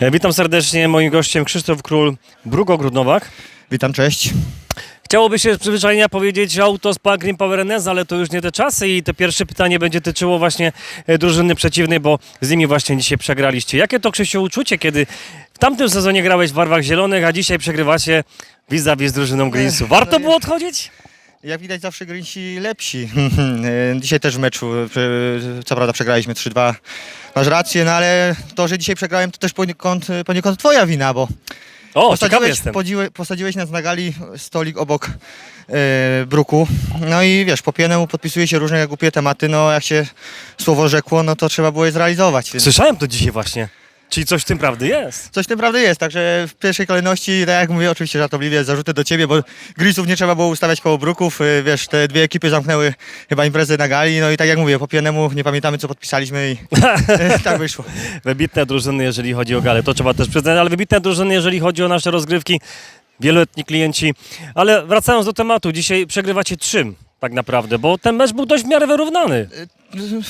E, Witam serdecznie. Moim gościem Krzysztof Król, Brugo Grudnowak. Witam, cześć. Chciałoby się z przyzwyczajenia powiedzieć auto Spa Green Power NS, ale to już nie te czasy i to pierwsze pytanie będzie tyczyło właśnie e, drużyny przeciwnej, bo z nimi właśnie dzisiaj przegraliście. Jakie to, Krzysiu, uczucie, kiedy w tamtym sezonie grałeś w barwach zielonych, a dzisiaj przegrywacie vis-a-vis z drużyną Greensu? Warto no było odchodzić? Jak widać zawsze Greensi lepsi. E, dzisiaj też w meczu, e, co prawda przegraliśmy 3-2. Masz rację, no ale to, że dzisiaj przegrałem to też poniekąd, poniekąd twoja wina, bo O, posadziłeś, podziłe- posadziłeś nas na gali stolik obok e, bruku. No i wiesz, po pienemu podpisuje się różne głupie tematy, no jak się słowo rzekło, no to trzeba było je zrealizować. Więc Słyszałem to dzisiaj właśnie. Czyli coś w tym prawdy jest. Coś w tym prawdy jest, także w pierwszej kolejności, tak jak mówię, oczywiście żartobliwie zarzuty do ciebie, bo Grisów nie trzeba było ustawiać koło bruków, y, wiesz, te dwie ekipy zamknęły chyba imprezę na gali, no i tak jak mówię, po pienemu nie pamiętamy co podpisaliśmy i y, tak wyszło. Wybitne drużyny, jeżeli chodzi o galę, to trzeba też przyznać, ale wybitne drużyny, jeżeli chodzi o nasze rozgrywki, wieloletni klienci. Ale wracając do tematu, dzisiaj przegrywacie czym tak naprawdę, bo ten mecz był dość w miarę wyrównany.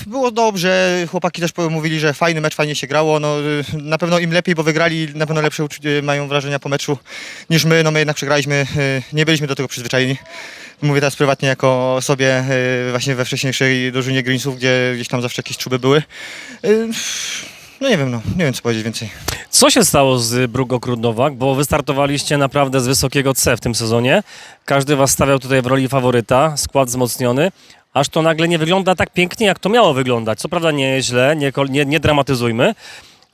Było dobrze, chłopaki też mówili, że fajny mecz, fajnie się grało, no y, na pewno im lepiej, bo wygrali, na pewno lepsze mają wrażenia po meczu niż my, no my jednak przegraliśmy, y, nie byliśmy do tego przyzwyczajeni. Mówię teraz prywatnie jako osobie y, właśnie we wcześniejszej drużynie Greensów, gdzie gdzieś tam zawsze jakieś czuby były. Y, No nie wiem, no, nie wiem co powiedzieć więcej. Co się stało z Brugo Krudnowak, bo wystartowaliście naprawdę z wysokiego C w tym sezonie. Każdy was stawiał tutaj w roli faworyta, skład wzmocniony, aż to nagle nie wygląda tak pięknie, jak to miało wyglądać. Co prawda nie źle, nie, nie, nie dramatyzujmy,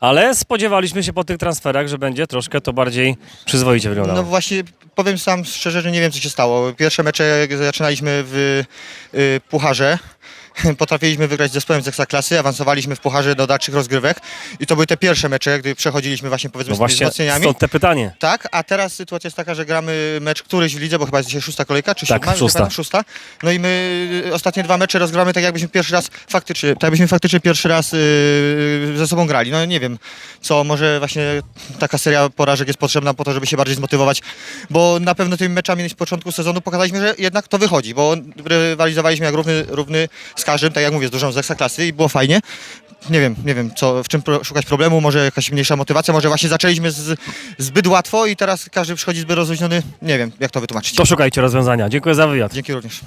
ale spodziewaliśmy się po tych transferach, że będzie troszkę to bardziej przyzwoicie wyglądało. No właśnie, powiem sam szczerze, że nie wiem co się stało. Pierwsze mecze zaczynaliśmy w y, Pucharze. Potrafiliśmy wygrać z zespołem z Ekstraklasy, awansowaliśmy w Pucharze do dalszych rozgrywek i to były te pierwsze mecze, gdy przechodziliśmy właśnie powiedzmy no z tymi właśnie, wzmocnieniami. stąd te pytanie. Tak, a teraz sytuacja jest taka, że gramy mecz któryś w lidze, bo chyba jest dzisiaj szósta kolejka, czy Tak, siódma? Szósta. szósta. No i my y, ostatnie dwa mecze rozgramy tak jakbyśmy pierwszy raz faktycznie, tak jakbyśmy faktycznie pierwszy raz y, ze sobą grali. No nie wiem, co może właśnie taka seria porażek jest potrzebna po to, żeby się bardziej zmotywować, bo na pewno tymi meczami z początku sezonu pokazaliśmy, że jednak to wychodzi, bo rywalizowaliśmy jak równy, równy z każdym, tak jak mówię, z dużą z ekstraklasy i było fajnie. Nie wiem, nie wiem, co, w czym pro, szukać problemu, może jakaś mniejsza motywacja, może właśnie zaczęliśmy z, zbyt łatwo i teraz każdy przychodzi zbyt rozluźniony. Nie wiem, jak to wytłumaczyć. To szukajcie rozwiązania. Dziękuję za wywiad. Dzięki również.